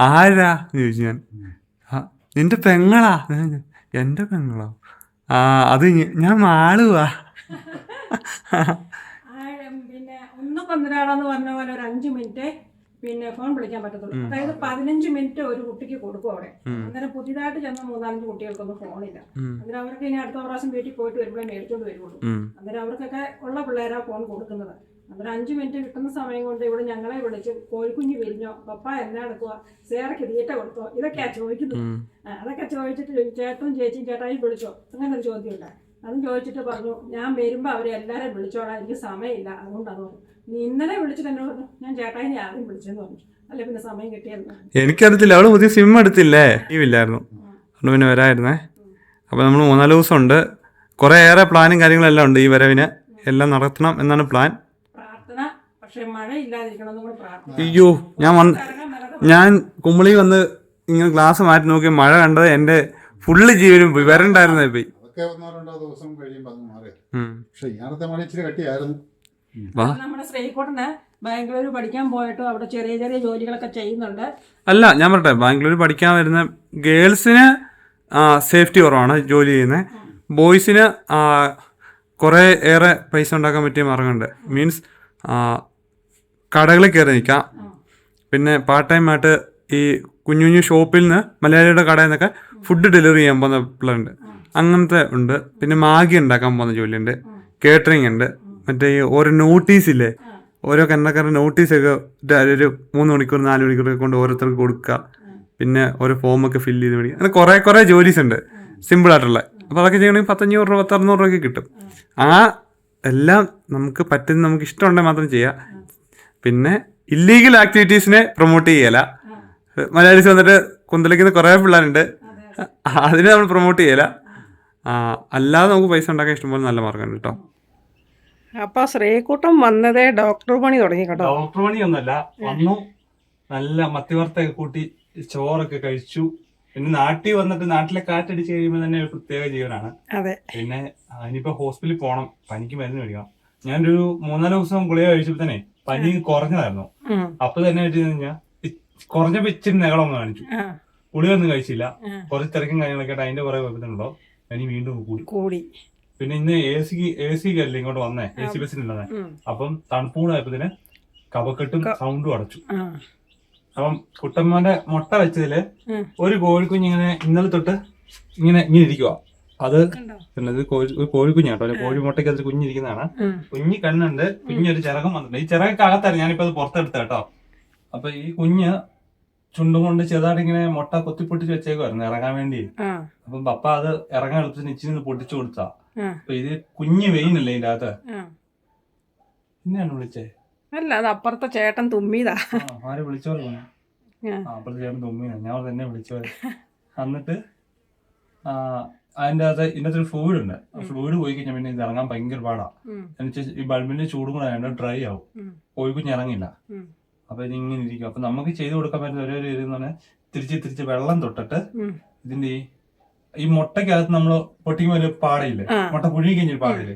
ആരാ? എന്ന് ചോദിച്ചു ഞാൻ. ആ നിന്റെ പെങ്ങളാ? എന്റെ പെങ്ങളോ? ആ അത് ഞാൻ മാളുവാ. ഒന്ന് പന്ത്രണ്ടാന്ന് പറഞ്ഞ പോലെ ഒരു അഞ്ച് മിനിറ്റ് പിന്നെ ഫോൺ വിളിക്കാൻ പറ്റത്തുള്ളൂ. അതായത് പതിനഞ്ച് മിനിറ്റ് ഒരു കുട്ടിക്ക് കൊടുക്കും അവിടെ. അന്നേരം പുതിയതായിട്ട് ചെന്ന മൂന്നാലഞ്ച് കുട്ടികൾക്കൊന്നും ഫോണില്ല. അന്നേരം അവർക്ക് ഇനി അടുത്ത പ്രാവശ്യം വീട്ടിൽ പോയിട്ട് വരുമ്പോഴേ മേടിച്ചോണ്ട് വരുള്ളൂ. അന്നേരം അവർക്കൊക്കെ ഉള്ള പിള്ളേരാ ഫോൺ കൊടുക്കുന്നത്. അന്നേരം അഞ്ച് മിനിറ്റ് കിട്ടുന്ന സമയം കൊണ്ട് ഇവിടെ ഞങ്ങളെ വിളിച്ച് കോഴിക്കുഞ്ഞ് വിരിഞ്ഞോ പപ്പ എന്നാ എടുക്കുക സേറയ്ക്ക് തീറ്റ കൊടുത്തോ ഇതൊക്കെയാ ചോദിക്കുന്നത്. അതൊക്കെ ചോദിച്ചിട്ട് ചേട്ടനും ചേച്ചിയും ചേട്ടായും വിളിച്ചോ? അങ്ങനെ ഒരു ചോദ്യമുണ്ട് അതും ചോദിച്ചിട്ട് പറഞ്ഞു ഞാൻ വരുമ്പോൾ അവരെ വിളിച്ചോളാം എനിക്ക് സമയമില്ല. അതുകൊണ്ടാണ് പറഞ്ഞു നീ ഇന്നലെ വിളിച്ചിട്ട് എന്നോട് പറഞ്ഞു ഞാൻ ചേട്ടായിനെ ആദ്യം വിളിച്ചെന്ന് പറഞ്ഞു. അല്ലെ പിന്നെ സമയം കിട്ടിയെന്ന് എനിക്കറിയത്തില്ല അവൾ പുതിയ സിം എടുത്തില്ലേ? ലീവില്ലായിരുന്നു. അതുകൊണ്ട് പിന്നെ വരായിരുന്നേ. അപ്പോൾ നമ്മൾ മൂന്നാൽ ദിവസം ഉണ്ട് കുറേ ഏറെ പ്ലാനും കാര്യങ്ങളെല്ലാം ഉണ്ട് ഈ വരവിന്. എല്ലാം നടത്തണം എന്നാണ് പ്ലാൻ. അയ്യോ ഞാൻ വന്ന് ഞാൻ കുമ്പളി വന്ന് ഇങ്ങനെ ഗ്ലാസ് മാറ്റി നോക്കി മഴ കണ്ടത് എന്റെ ഫുള്ള് ജീവനും പോയി വരണ്ടായിരുന്നേ പോയി അതൊക്കെ ഒന്നോ രണ്ടോ ദിവസം കഴിയുമ്പോൾ അത് മാറി. പക്ഷെ ഇങ്ങനത്തെ മഴ ഇച്ചിരി കട്ടിയായിരുന്നു. നമ്മുടെ ശ്രീകോട്ടന് ബാംഗ്ലൂർ പഠിക്കാൻ പോയിട്ട് അവിടെ ചെറിയ ചെറിയ ജോലികളൊക്കെ ചെയ്യുന്നുണ്ട്. അല്ല ഞാൻ പറട്ടെ ബാംഗ്ലൂർ പഠിക്കാൻ വരുന്ന ഗേൾസിന് സേഫ്റ്റി കുറവാണ് ജോലി ചെയ്യുന്നത് ബോയ്സിന് കുറേ ഏറെ പൈസ ഉണ്ടാക്കാൻ പറ്റിയ മാർഗമുണ്ട്. മീൻസ് കടകളിൽ കയറി നിൽക്കാം. പിന്നെ പാർട്ട് ടൈം ആയിട്ട് ഈ കുഞ്ഞു കുഞ്ഞു ഷോപ്പിൽ നിന്ന് മലയാളിയുടെ കടയിൽ നിന്നൊക്കെ ഫുഡ് ഡെലിവറി ചെയ്യാൻ പോകുന്ന പിള്ളേരുണ്ട്. അങ്ങനത്തെ ഉണ്ട്. പിന്നെ മാഗി ഉണ്ടാക്കാൻ പോകുന്ന ജോലിയുണ്ട്. കേറ്ററിംഗ് ഉണ്ട്. മറ്റേ ഈ ഓരോ നോട്ടീസ് ഇല്ലേ? ഓരോ കന്നക്കാരുടെ നോട്ടീസൊക്കെ ഒരു മൂന്ന് മണിക്കൂർ നാല് മണിക്കൂറൊക്കെ കൊണ്ട് ഓരോരുത്തർക്ക് കൊടുക്കുക. പിന്നെ ഓരോ ഫോമൊക്കെ ഫില്ല് ചെയ്ത് മേടിക്കുക. അങ്ങനെ കുറേ കുറേ ജോലീസ് ഉണ്ട്. സിമ്പിൾ ആയിട്ടുള്ള. അപ്പോൾ അതൊക്കെ ചെയ്യണമെങ്കിൽ പത്തഞ്ഞൂറ് രൂപ പത്തറുന്നൂറ് രൂപയൊക്കെ കിട്ടും. ആ. എല്ലാം നമുക്ക് പറ്റുന്ന നമുക്ക് ഇഷ്ടമുണ്ടെങ്കിൽ മാത്രം ചെയ്യാം. പിന്നെ ഇല്ലീഗൽ ആക്ടിവിറ്റീസിനെ പ്രൊമോട്ട് ചെയ്യല. മലയാളീസ് വന്നിട്ട് കുന്തലിക്കുന്ന കുറേ പിള്ളേരുണ്ട്. അതിനെ നമ്മൾ പ്രൊമോട്ട് ചെയ്യല. അല്ലാതെ നമുക്ക് പൈസ ഉണ്ടാക്കാൻ ഇഷ്ടംപോലെ നല്ല മാർഗമുണ്ട് കേട്ടോ അപ്പൊ ശ്രീകൂട്ടം വന്നതേ ഡോക്ടർ പണി തുടങ്ങി കേട്ടോ. ഡോക്ടർ പണിയൊന്നുമല്ല. വന്നു. നല്ല മത്തിവർത്തയൊക്കെ കൂട്ടി ചോറൊക്കെ കഴിച്ചു. പിന്നെ നാട്ടിൽ വന്നിട്ട് നാട്ടിലെ കാറ്റടിച്ച് കഴിയുമ്പോൾ തന്നെ ഒരു പ്രത്യേക ജീവനാണ്. അതെ. പിന്നെ ഇനിയിപ്പോ ഹോസ്പിറ്റലിൽ പോകണം പനിക്ക് മരുന്ന് മേടിക്കണം. ഞാനൊരു മൂന്നാൽ ദിവസം ഗുളിക കഴിച്ചപ്പോ തന്നെ പനി കുറഞ്ഞതായിരുന്നു. അപ്പൊ തന്നെ വെച്ച് കഴിഞ്ഞാൽ കുറഞ്ഞപ്പോ ഇച്ചിരി നെകളൊന്നും കാണിച്ചു. ഗുളിക ഒന്നും കഴിച്ചില്ല. കുറച്ച് തിരക്കും കാര്യങ്ങളൊക്കെ ആയിട്ട് അതിന്റെ കുറെ വെക്കുന്നുണ്ടോ? പനി വീണ്ടും കൂടി. കൂടി. പിന്നെ ഇന്ന് എ സിക്ക് എ സി അല്ലേ ഇങ്ങോട്ട് വന്നേ? എ സി ബസ്സിനുള്ളതേ. അപ്പം തണുപ്പൂടായപ്പത്തിന് കവക്കെട്ടും സൗണ്ടും അടച്ചു. അപ്പം കുട്ടമ്മന്റെ മുട്ട വെച്ചതിൽ ഒരു കോഴിക്കുഞ്ഞ് ഇങ്ങനെ ഇന്നലെ തൊട്ട് ഇങ്ങനെ ഇങ്ങനെ ഇരിക്കുക അത്? പിന്നെ ഇത് കോഴി ഒരു കോഴിക്കുഞ്ഞാട്ടോ. അല്ലെ കോഴി മുട്ടയ്ക്ക് അതിൽ കുഞ്ഞിരിക്കുന്നതാണ്. കുഞ്ഞ് കുഞ്ഞി കണ്ണുണ്ട്. കുഞ്ഞൊരു ചിറകം വന്നിട്ടുണ്ട്. ഈ ചിറകൊക്കെ അകത്തായിരുന്നു ഞാനിപ്പോ അത് പുറത്തെടുത്ത കേട്ടോ. അപ്പൊ ഈ കുഞ്ഞ് ചുണ്ടും കൊണ്ട് ചെറുതായിട്ട് ഇങ്ങനെ മുട്ട കൊത്തി പൊട്ടിച്ച് വെച്ചേക്കുമായിരുന്നു ഇറങ്ങാൻ വേണ്ടി. അപ്പം പപ്പ അത് ഇറങ്ങാൻ എളുപ്പത്തിന് ഇച്ചിരി പൊട്ടിച്ചു കൊടുത്താ. അപ്പൊ ഇത് കുഞ്ഞ് വെയിനല്ലേ ഇതിന്റെ അകത്ത്? എന്നെയാണ് വിളിച്ചേ? അല്ല അത് അപ്പുറത്തെ ചേട്ടൻ തുമ്മിയതാ ആ, ആര് വിളിച്ചോളൂ അപ്പുറത്തെ ചേട്ടൻ തുമ്മിയാണ് ഞാൻ തന്നെ വിളിച്ചോ എന്നിട്ട് അതിന്റെ അകത്ത് ഇതിനകത്ത് ഒരു ഫ്ലൂയിഡ് ഉണ്ട്. ഫ്ലൂയിഡ് പോയി കഴിഞ്ഞാൽ പിന്നെ ഇത് ഇറങ്ങാൻ ഭയങ്കര പാടാ. എന്നുവെച്ചാൽ ഈ ബൾബിന്റെ ചൂടും കൂടെ ആയതുകൊണ്ട് ഡ്രൈ ആവും. പോയി കുഞ്ഞിറങ്ങില്ല ഇറങ്ങില്ല. അപ്പൊ ഇത് ഇങ്ങനെ ഇരിക്കും. അപ്പൊ നമുക്ക് ചെയ്തു കൊടുക്കാൻ പറ്റുന്ന ഒരേ ഒരു ഇതെന്ന് പറഞ്ഞാൽ തിരിച്ച് തിരിച്ച് വെള്ളം തൊട്ടിട്ട് ഇതിന്റെ ഈ ഈ മുട്ടക്കകത്ത് നമ്മൾ പൊട്ടിക്കുമ്പോ ഒരു പാടയില്ലേ? മുട്ട പുഴുങ്ങി കഴിഞ്ഞൊരു പാടയില്ലേ?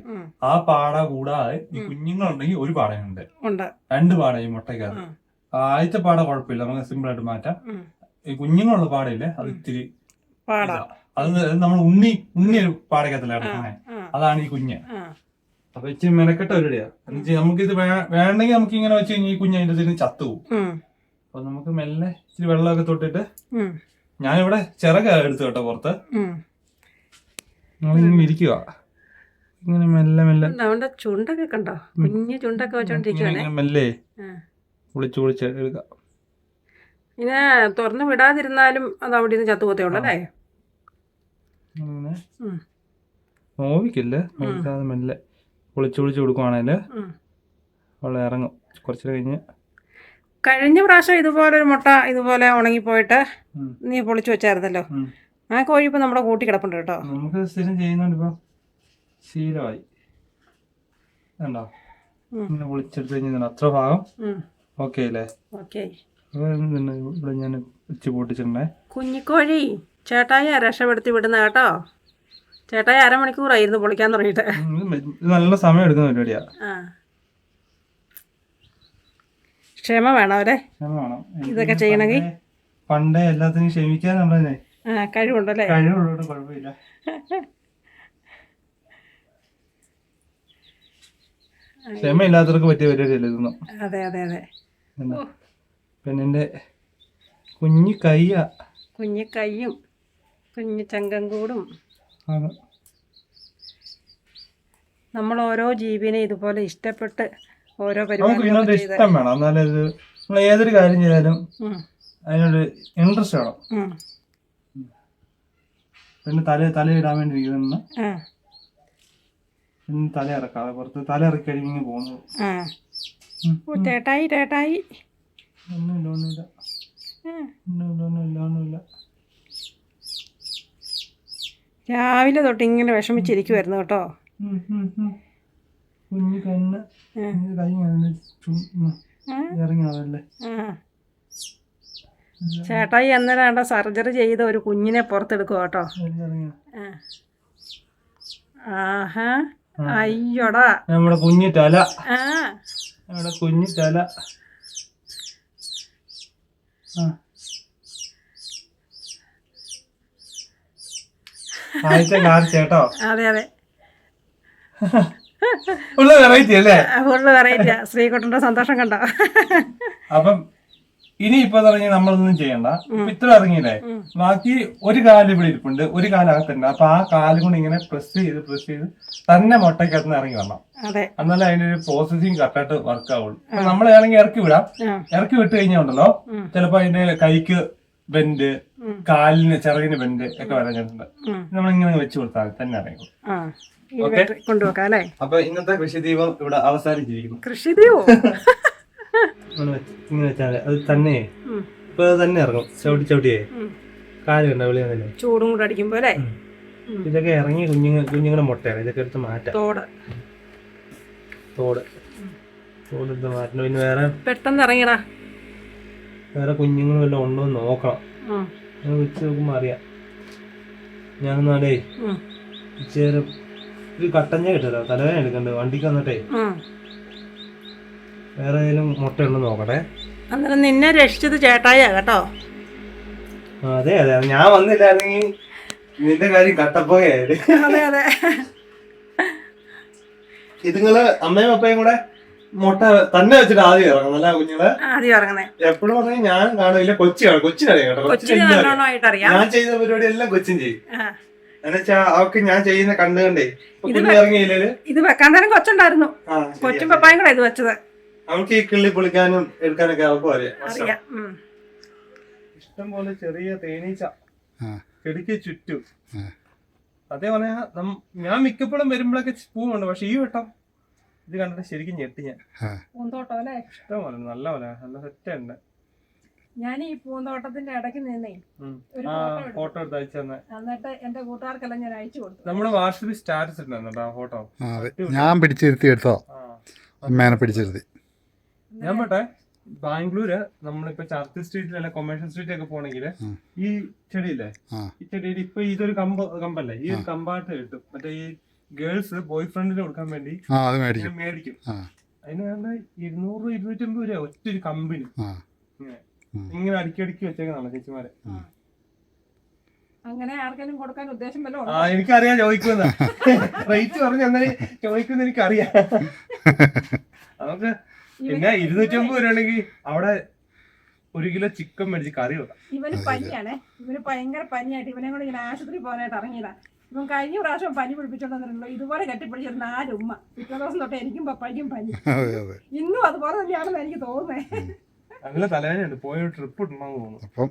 ആ പാട കൂടാതെ ഈ. കുഞ്ഞുങ്ങളുണ്ടെങ്കിൽ ഒരു പാടയുണ്ട്. രണ്ട് പാട ഈ മുട്ടക്കകത്ത്. ആദ്യത്തെ പാട കുഴപ്പമില്ല. നമുക്ക് സിമ്പിൾ ആയിട്ട് മാറ്റാം. ഈ കുഞ്ഞുങ്ങളുള്ള പാടയില്ലേ? അത്. ഇത്തിരി അത് നമ്മൾ ഉണ്ണി ഉണ്ണി ഒരു കിടക്കണേ അതാണ് ഈ കുഞ്ഞ്. അപ്പൊ ഇച്ചിരി മെനക്കെട്ട എന്നുവെച്ചാൽ നമുക്ക് ഇത് വേണമെങ്കിൽ നമുക്ക് ഇങ്ങനെ വെച്ച് കഴിഞ്ഞാൽ ഈ കുഞ്ഞ് അതിന്റെ ഇതിന് ചത്തു പോകും അപ്പൊ നമുക്ക് മെല്ലെ ഇച്ചിരി വെള്ളമൊക്കെ തൊട്ടിട്ട് ഞാൻ ഞാനിവിടെ ചിറക എടുത്തു കേട്ടോ പുറത്ത്. നമ്മളിങ്ങനെ ഇരിക്കുക ഇങ്ങനെ മെല്ലെ മെല്ലെ. അവന്റെ ചുണ്ടൊക്കെ കണ്ടോ? കുഞ്ഞു ചുണ്ടൊക്കെ വെച്ചോണ്ടിരിക്കുകയാണ് മെല്ലെ തുറന്നു വിടാതിരുന്നാലും അത് അവിടെ നിന്ന് ചത്തുപോത്തേ ഉള്ളൂ അല്ലേ. നോവിക്കില്ല? നോവിക്കാതെ മെല്ലെ. വിളിച്ചു വിളിച്ച് കൊടുക്കുവാണെങ്കിൽ ഉം. അവളെ ഇറങ്ങും. കുറച്ച് കഴിഞ്ഞ് കഴിഞ്ഞ പ്രാവശ്യം ഇതുപോലെ ഒരു മുട്ട ഇതുപോലെ ഉണങ്ങിപ്പോയിട്ട് പോയിട്ട് നീ പൊളിച്ചു വെച്ചായിരുന്നല്ലോ. ആ കോഴി ഇപ്പം നമ്മുടെ കൂട്ടി കിടപ്പുണ്ട് കേട്ടോ. നമുക്ക് സ്ഥിരം ചെയ്യുന്നുണ്ട് ഇപ്പൊ ശീലമായി. കണ്ടോ. ഇങ്ങനെ വിളിച്ചെടുത്ത് കഴിഞ്ഞാൽ അത്ര ഭാഗം. ഓക്കെ അല്ലേ? ഓക്കെ ഇവിടെ ഞാൻ ഉച്ച പൊട്ടിച്ചിട്ടുണ്ടേ. കുഞ്ഞിക്കോഴി ചേട്ടായി രക്ഷപ്പെടുത്തി വിടുന്ന കേട്ടോ. ചേട്ടായി അരമണിക്കൂറായിരുന്നു പൊളിക്കാൻ തുടങ്ങിയിട്ട്. നല്ല സമയം എടുക്കുന്ന പരിപാടിയാ. ക്ഷമ വേണം അവരെ. ഇതൊക്കെ ചെയ്യണമെങ്കിൽ? പണ്ടേ- എല്ലാത്തിനും ക്ഷമിക്കാൻ ആ കഴിവുണ്ടല്ലേ? കഴിവുള്ളതുകൊണ്ട് കുഴപ്പമില്ല. ക്ഷമയില്ലാത്തവർക്ക് പറ്റിയ പരിപാടിയല്ല ഇതൊന്നും? അതെ അതെ അതെ. പെണ്ണിന്റെ കുഞ്ഞു കയ്യ. കുഞ്ഞു കയ്യും കുഞ്ഞു ചങ്കങ്കൂടും നമ്മൾ ഓരോ ജീവിനെ ഇതുപോലെ ഇഷ്ടപ്പെട്ട് ഓരോ നമുക്ക് ചെയ്ത് ഇഷ്ടം വേണം. എന്നാലേ ഇത് നമ്മൾ ഏതൊരു കാര്യം ചെയ്താലും അതിനൊരു ഇൻട്രസ്റ്റ് വേണം. ഉം, പിന്നെ തല തലയിടാൻ വേണ്ടി ഇരിക്കുന്ന ആ, പിന്നെ തല ഇറക്കാതെ പുറത്ത് തല ഇറക്കി കഴിഞ്ഞ് പോകുന്നു ആ. ഓ ഇല്ല ചേട്ടായി. ഒന്നുമില്ല ഒന്നുമില്ല. ആ. ഒന്നുമില്ല ഒന്നുമില്ല ഒന്നുമില്ല. രാവിലെ തൊട്ട് ഇങ്ങനെ വിഷമിച്ചിരിക്കുമായിരുന്നു കേട്ടോ. കുഞ്ഞു കണ്ണ് ആ. കുഞ്ഞു കൈ ഇങ്ങനെ ചും- ഉം, ആ, ഇറങ്ങി അതല്ലേ ആ. ചേട്ടായി അന്നേരം സർജറി ചെയ്ത ഒരു കുഞ്ഞിനെ പുറത്തെടുക്കുക കേട്ടോ. ആഹാ. അയ്യോടാ. നമ്മുടെ കുഞ്ഞു തല. ആ. നമ്മുടെ കുഞ്ഞു തല. ആ. ആദ്യത്തെ കാർച്ച കേട്ടോ. അതെ അതെ. ഉള്ള വെറൈറ്റി അല്ലേ? ഫുള്ള് വെറൈറ്റിയാ ശ്രീകുട്ടന്റെ സന്തോഷം കണ്ടോ? അപ്പം ഇനി ഇപ്പൊ തുടങ്ങി നമ്മളൊന്നും ചെയ്യണ്ട. ഇത്ര ഇറങ്ങിയില്ലേ. ബാക്കി ഒരു കാൽ ഇവിടെ ഇരിപ്പുണ്ട്. ഒരു കാലകത്തുണ്ട്. അപ്പൊ ആ കാൽ കൊണ്ട് ഇങ്ങനെ പ്രസ് ചെയ്ത് പ്രസ് ചെയ്ത് തന്നെ മുട്ടക്കകത്തുനിന്ന് ഇറങ്ങി വരണം. എന്നാലേ അതിനൊരു ഒരു പ്രോസസ്സിങ് കറക്റ്റായിട്ട് വർക്ക് ആവുള്ളൂ. നമ്മൾ വേണമെങ്കിൽ ഇറക്കി വിടാം. ഇറക്കി വിട്ട് കഴിഞ്ഞാൽ ഉണ്ടല്ലോ? ചിലപ്പോ അതിന്റെ കൈക്ക് ബെൻഡ്. കാലിന് ചിറകിന് ബെൻഡ് ഒക്കെ ഉം. നമ്മളിങ്ങനെ വെച്ച് കൊടുത്താൽ മതി, തന്നെ അറിയാം. കൊണ്ടുവെക്കാം അല്ലേ? അപ്പൊ ഇന്നത്തെ കൃഷിദീപം ഇവിടെ അവസാനിച്ചിരിക്കുന്നു. കൃഷിദീപം? ഇങ്ങനെ വെച്ച്- വെച്ചാൽ അത് തന്നെ. ഇപ്പൊ തന്നെ ഇറങ്ങും. ചവിട്ടി ചവിട്ടിയേ. കാൽ കണ്ട വിളി തന്നെ ചൂടും കൂടെ അടിക്കുമ്പോ അല്ലേ? ഇതൊക്കെ ഇറങ്ങി കുഞ്ഞുങ്ങൾ കുഞ്ഞുങ്ങളുടെ മുട്ടയാണ്. ഇതൊക്കെ എടുത്ത് മാറ്റാം. തോട്. തോട്. തോട് എടുത്ത് മാറ്റണം. പിന്നെ വേറെ? പെട്ടെന്ന് ഇറങ്ങിയടാ. വേറെ കുഞ്ഞുങ്ങൾ വല്ലതും ഉണ്ടോ എന്ന് നോക്കണം. അത് വെച്ച് നോക്കുമ്പോൾ അറിയാം. ഞാനെന്നാലേ ഉച്ചേരം ഇച്ചേരം ഒരു കട്ടഞ്ഞ കിട്ടല്ലോ തലവേദന എടുക്കണ്ട്. വണ്ടിക്ക് വന്നിട്ടേ. വേറെ ഏതെങ്കിലും മുട്ട ഉണ്ടോ നോക്കട്ടെ. അന്നേരം നിന്നെ രക്ഷിച്ചത് ചേട്ടായ കേട്ടോ. അതെ അതെ. ഞാൻ വന്നില്ലായിരുന്നെങ്കിൽ നിന്റെ കാര്യം കട്ടപ്പോയായിരുന്നു. അതെ അതെ. ഇതുങ്ങൾ അമ്മയും അപ്പയും കൂടെ? മുട്ട തന്നെ വെച്ചിട്ട് ആദ്യം ഇറങ്ങും അല്ല കുഞ്ഞുങ്ങൾ? ആദ്യം ഇറങ്ങുന്നത് എപ്പോഴും പറഞ്ഞാൽ ഞാൻ കാണില്ല കൊച്ചി കാണും കൊച്ചിനറിയാം കേട്ടോ. കൊച്ചിന് ഞാൻ ചെയ്യുന്ന പരിപാടി എല്ലാം കൊച്ചിൻ ചെയ്യും. എന്നുവെച്ചാ അവക്ക് ഞാൻ ചെയ്യുന്ന കണ്ടു കണ്ടേ ഇറങ്ങിയില്ലേൽ ഇത്? വെക്കാൻ നേരം കൊച്ചുണ്ടായിരുന്നു. കൊച്ചും പപ്പായും കൂടെ ഇത് വെച്ചത്. അവൾക്ക് ഈ കിള്ളി പൊളിക്കാനും എടുക്കാനൊക്കെ അവർക്കും അറിയാം ഇഷ്ടം പോലെ ചെറിയ തേനീച്ച. ചെടിക്ക് ചുറ്റും. അതേ ഞാൻ മിക്കപ്പോഴും വരുമ്പോഴൊക്കെ പൂവുണ്ട് പക്ഷെ ഈ വട്ടം ഇത് കണ്ടിട്ട് ശരിക്കും ഞെട്ടി ഞാൻ. പൂന്തോട്ടം അല്ലേ ഇഷ്ടം പോലെ നല്ല പോലെ നല്ല സെറ്റ് ഉണ്ട്. ഞാൻ ഈ പൂന്തോട്ടത്തിന്റെ ഇടയ്ക്ക് നിന്നേ ഒരു. ഫോട്ടോ എടുത്ത്. അയച്ചു തന്നെ. എന്നിട്ട് എന്റെ കൂട്ടുകാർക്കെല്ലാം ഞാൻ അയച്ചു കൊടുത്തു. നമ്മുടെ വാട്സപ്പിൽ സ്റ്റാറ്റസ് ഇട്ടുണ്ടോ ആ ഫോട്ടോ. ഞാൻ പിടിച്ചിരുത്തി എടുത്തോ? അമ്മേനെ പിടിച്ചിരുത്തി. ഞാൻ പോട്ടെ. ബാംഗ്ലൂര് നമ്മളിപ്പോ ചർച്ച് സ്ട്രീറ്റിൽ അല്ലെ കൊമേഴ്ഷ്യൽ സ്ട്രീറ്റ് ഒക്കെ പോണെങ്കിൽ ഈ ചെടിയില്ലേ? ഈ ചെടിയിൽ ഇപ്പൊ ഇതൊരു കമ്പ് കമ്പല്ലേ? ഈ ഒരു കമ്പായിട്ട് കിട്ടും. മറ്റേ ഈ ഗേൾസ് ബോയ് ഫ്രണ്ടിന് കൊടുക്കാൻ വേണ്ടി ആ അത് മേടിക്കും. മേടിക്കും. ആ. അതിന് വേണ്ട ഇരുന്നൂറ് ഇരുന്നൂറ്റമ്പത് രൂപ ഒറ്റ ഒരു കമ്പനി. ആ. ഇങ്ങനെ. അടിക്കടിക്ക് വെച്ചേക്കുന്നതാണ് ചേച്ചിമാരെ. അങ്ങനെ ആർക്കെങ്കിലും കൊടുക്കാൻ ഉദ്ദേശം വല്ലതും ആ എനിക്കറിയാം ചോദിക്കുന്ന റേറ്റ് പറഞ്ഞു എന്നാലും ചോദിക്കുന്ന എനിക്കറിയാം. നമുക്ക് പിന്നെ ഇരുന്നൂറ്റമ്പത് രൂപയാണെങ്കിൽ അവിടെ ഒരു കിലോ ചിക്കൻ മേടിച്ച് കറി വെക്കാം. ഇവന് പനിയാണേ. ഇവന് ഭയങ്കര പനിയായിട്ട് ഇവനെ കൂടെ ഇങ്ങനെ ആശുപത്രി പോകാനായിട്ട് ഇറങ്ങിയതാ. ഇവൻ കഴിഞ്ഞ പ്രാവശ്യം പനി പിടിപ്പിച്ചോണ്ടിരുന്നല്ലോ ഇതുപോലെ കെട്ടിപ്പിടിച്ചിരുന്ന നാല് ഉമ്മ പിറ്റേ ദിവസം തൊട്ട് എനിക്കും പപ്പായ്ക്കും പനി. ഇന്നും അതുപോലെ തന്നെയാണെന്ന് എനിക്ക് തോന്നുന്നേ. അപ്പം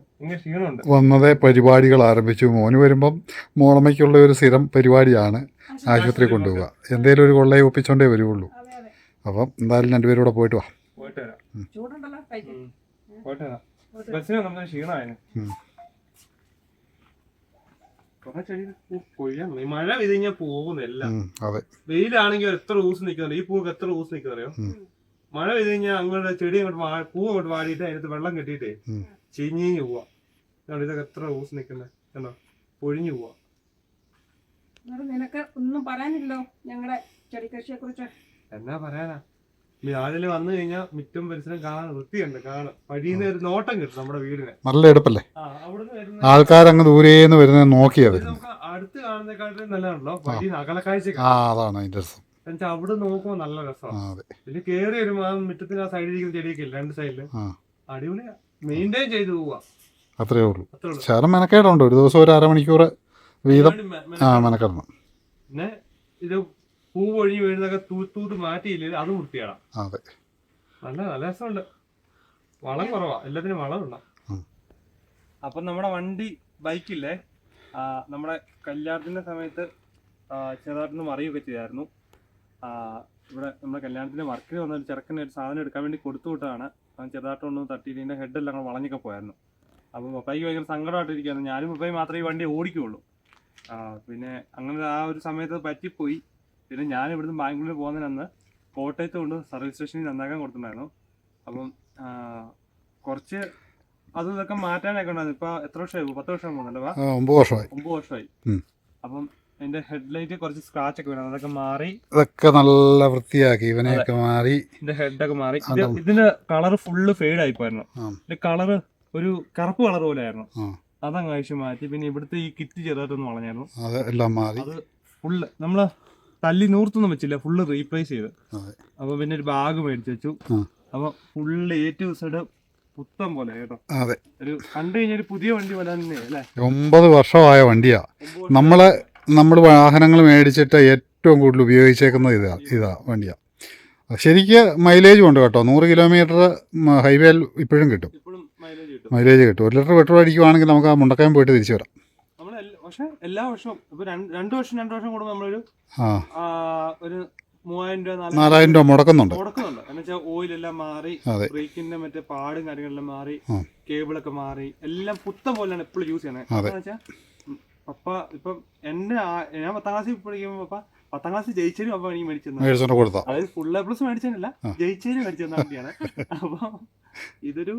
വന്നതേ പരിപാടികൾ ആരംഭിച്ചു. മോന് വരുമ്പം മോളമ്മയ്ക്കുള്ള ഒരു സ്ഥിരം പരിപാടിയാണ് ആശുപത്രി കൊണ്ടുപോവുക. എന്തേലും ഒരു കൊള്ളയെ ഒപ്പിച്ചോണ്ടേ വരുള്ളൂ അപ്പം എന്തായാലും രണ്ടുപേരും കൂടെ പോയിട്ട് വാ. പോയിട്ട് വരാം ചൂടുണ്ടല്ലോ കഴിക്കും ഉം. പോയിട്ട് വരാം ബസ്സിന് നമ്മൾ ക്ഷീണമായിരുന്നു ഉം. കുറെ ചെടി കൊയ്യാൻ ഈ മഴ പെയ്ത് കഴിഞ്ഞാൽ പോകുന്നില്ല അതെ. വെയിലാണെങ്കിൽ എത്ര ദിവസം നിൽക്കുന്നുണ്ട് ഈ പൂവൊക്കെ എത്ര ദിവസം നിൽക്കുന്നറിയോ അറിയോ മഴ പെയ്ത് കഴിഞ്ഞാൽ അങ്ങോട്ട് ചെടി അങ്ങോട്ട് പൂവ് പൂ അങ്ങോട്ട് വാടിയിട്ട് അതിനകത്ത് വെള്ളം കെട്ടിയിട്ടേ. ചീഞ്ഞു പോവാ. ഇതൊക്കെ എത്ര ദിവസം നിൽക്കുന്നത് കണ്ടോ? പൊഴിഞ്ഞു പോവാ. നിനക്ക് ഒന്നും പറയാനില്ലോ ഞങ്ങളുടെ ചെടി കൃഷിയെ കുറിച്ച് എന്നാ പറയാനാ? രാവിലെ വന്നു കഴിഞ്ഞാൽ മിറ്റും പരിസരം കാണാൻ വൃത്തിയുണ്ട് കാണാൻ വഴിയിൽ ഒരു നോട്ടം കിട്ടും നമ്മുടെ വീടിന്. നല്ല എടുപ്പല്ലേ? ആൾക്കാരങ്ങ് ദൂരേന്ന് വരുന്നത് നോക്കിയാ ഇത് വരുന്നത്. നമുക്ക് അടുത്ത് കാണുന്നേക്കാട്ടിലും നല്ലതാണല്ലോ വഴി അകലക്കാഴ്ച അതാണ് അതിന്റെ രസം. എന്നുവെച്ചാൽ അവിടെ നോക്കുമ്പോൾ നല്ല രസമാണ്. പിന്നെ കേറി വരുമ്പോൾ ആ മുറ്റത്തിന് ആ സൈഡിൽ ഇരിക്കുന്ന ചെടിയൊക്കെ ഇല്ല രണ്ട് സൈഡിൽ? അടിപൊളി. മെയിന്റെയിൻ ചെയ്ത് പോവാ. അത്രേ ഉള്ളൂ. ശരം മെനക്കേടുണ്ട്. ഒരു ദിവസം ഒരു അരമണിക്കൂർ വീതം. ആ മെനക്കെടണം. പിന്നെ ഇത് പൂ വീഴുന്നൊക്കെ തൂത്ത് തൂത്തൂത്ത് മാറ്റിയില്ല അത് വൃത്തിയാടാം അതെ. നല്ല നല്ല രസമുണ്ട്. വളം കുറവാ. എല്ലാത്തിനും വളം ഉണ്ടാ അപ്പൊ നമ്മുടെ വണ്ടി ബൈക്കില്ലേ? നമ്മുടെ കല്യാണത്തിന്റെ സമയത്ത് ചെറുതായിട്ടൊന്ന് മറിയൊക്കെ ചെയ്തായിരുന്നു. ഇവിടെ നമ്മുടെ കല്യാണത്തിന്റെ വർക്കിന് വന്ന ഒരു ചെറുക്കന് ഒരു സാധനം എടുക്കാൻ വേണ്ടി കൊടുത്തു വിട്ടതാണ്. അവൻ ചെറുതായിട്ടൊന്ന് ഹെഡ് ഇതിന്റെ ഹെഡെല്ലാം അങ്ങനെ വളഞ്ഞൊക്കെ പോയായിരുന്നു. അപ്പോൾ പപ്പായ്ക്ക് ഭയങ്കര സങ്കടമായിട്ടിരിക്കുകയാണ്. ഞാനും പപ്പായി മാത്രമേ ഈ വണ്ടി ഓടിക്കുള്ളൂ പിന്നെ അങ്ങനെ ആ ഒരു സമയത്ത് പറ്റിപ്പോയി. പിന്നെ ഞാൻ ഇവിടുന്ന് ബാംഗ്ലൂരിൽ പോകുന്നതിനന്ന് കോട്ടയത്ത് കൊണ്ട് സർവീസ് സ്റ്റേഷനിൽ നന്നാക്കാൻ കൊടുത്തിട്ടുണ്ടായിരുന്നു. അപ്പം കുറച്ച് അതും ഇതൊക്കെ മാറ്റാനൊക്കെ ഉണ്ടായിരുന്നു. ഇപ്പൊ എത്ര വർഷമായി? പത്ത് വർഷം പോകുന്നുണ്ടോ ഒമ്പത് വർഷമായി. ഒമ്പത് വർഷമായി. അപ്പം എന്റെ ഹെഡ്ലൈറ്റ് കുറച്ച് സ്ക്രാച്ച് ഒക്കെ വരുന്നത് അതൊക്കെ മാറി ഇതൊക്കെ നല്ല വൃത്തിയാക്കി ഇവനെയൊക്കെ മാറി. എന്റെ ഹെഡൊക്കെ മാറി. ഇത് ഇതിന്റെ കളർ ഫുള്ള് ഫെയ്ഡ് ആയി പോയിരുന്നു. ഇതിന്റെ കളർ ഒരു കറുപ്പ് കളർ പോലെ ആയിരുന്നു. അതങ്ങ് അഴിച്ച് മാറ്റി. പിന്നെ ഇവിടുത്തെ ഈ കിറ്റ് ചെറുതായിട്ടൊന്ന് വളഞ്ഞായിരുന്നു. അത് എല്ലാം മാറി. അത് ഫുള്ള് നമ്മൾ തല്ലി നൂർത്തൊന്നും വെച്ചില്ല ഫുള്ള് റീപ്ലേസ് ചെയ്ത്. അപ്പൊ പിന്നെ ഒരു ബാഗ് മേടിച്ചു വെച്ചു. അപ്പൊ ഫുള്ള് എ ടു സൈഡ് പുത്തം പോലെ കേട്ടോ. അതെ. ഒരു കണ്ടു കഴിഞ്ഞാൽ പുതിയ വണ്ടി പോലെ തന്നെ അല്ലേ? ഒമ്പത് വർഷമായ വണ്ടിയാ. നമ്മൾ നമ്മൾ വാഹനങ്ങൾ മേടിച്ചിട്ട് ഏറ്റവും കൂടുതൽ ഉപയോഗിച്ചേക്കുന്നത് ഇതാ ഇതാ വണ്ടിയാ. ശരിക്ക് മൈലേജും ഉണ്ട് കേട്ടോ. നൂറ് കിലോമീറ്റർ ഹൈവേയിൽ ഇപ്പോഴും കിട്ടും. മൈലേജ് കിട്ടും. ഒരു ലിറ്റർ പെട്രോൾ അടിക്കുവാണെങ്കിൽ നമുക്ക് ആ മുണ്ടക്കയം പോയിട്ട് തിരിച്ചു വരാം. പക്ഷെ എല്ലാ വർഷവും ഇപ്പൊ രണ്ട് വർഷം രണ്ടു വർഷം കൂടുമ്പോൾ നമ്മളൊരു ഒരു മൂവായിരം രൂപ നാലായിരം രൂപ മുടക്കുന്നുണ്ട്. മുടക്കുന്നുണ്ട്. എന്ന് വെച്ചാൽ ഓയിൽ എല്ലാം മാറി ബ്രേക്കിന്റെ മറ്റേ പാടും കാര്യങ്ങളെല്ലാം മാറി. കേബിളൊക്കെ മാറി എല്ലാം പുത്തം പോലെയാണ് എപ്പോഴും യൂസ് ചെയ്യണത് വെച്ചാൽ പപ്പ ഇപ്പം എന്റെ ഞാൻ പത്താം ക്ലാസ്സിൽ പഠിക്കുമ്പോൾ പപ്പ പത്താം ക്ലാസ് ജയിച്ചേരും പപ്പ എനിക്ക് മേടിച്ചു കൊടുത്താ? അതായത് ഫുൾ എ പ്ലസ് മേടിച്ചതല്ല ജയിച്ചേരും മേടിച്ചു തന്ന വണ്ടിയാണ് അപ്പൊ ഇതൊരു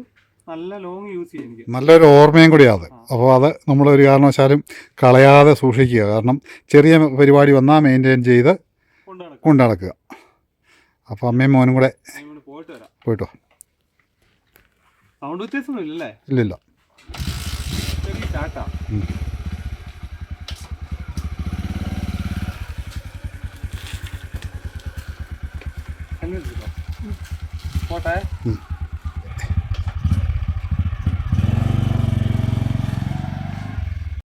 നല്ല ലോങ് യൂസ് ചെയ്യും എനിക്ക്. നല്ലൊരു ഓർമ്മയും കൂടിയാണ് അപ്പോൾ അത് നമ്മൾ ഒരു കാരണവശാലും കളയാതെ സൂക്ഷിക്കുക. കാരണം ചെറിയ പരിപാടി വന്നാൽ മെയിന്റെയിൻ ചെയ്ത് കൊണ്ടു നടക്കും കൊണ്ടു നടക്കുക അപ്പോൾ അമ്മയും മോനും കൂടെ പോയിട്ട് വരാം. പോയിട്ടോ? സൗണ്ട് വ്യത്യാസമൊന്നും ഇല്ലല്ലേ? ഇല്ലില്ല. ചെറിയ പോട്ടെ.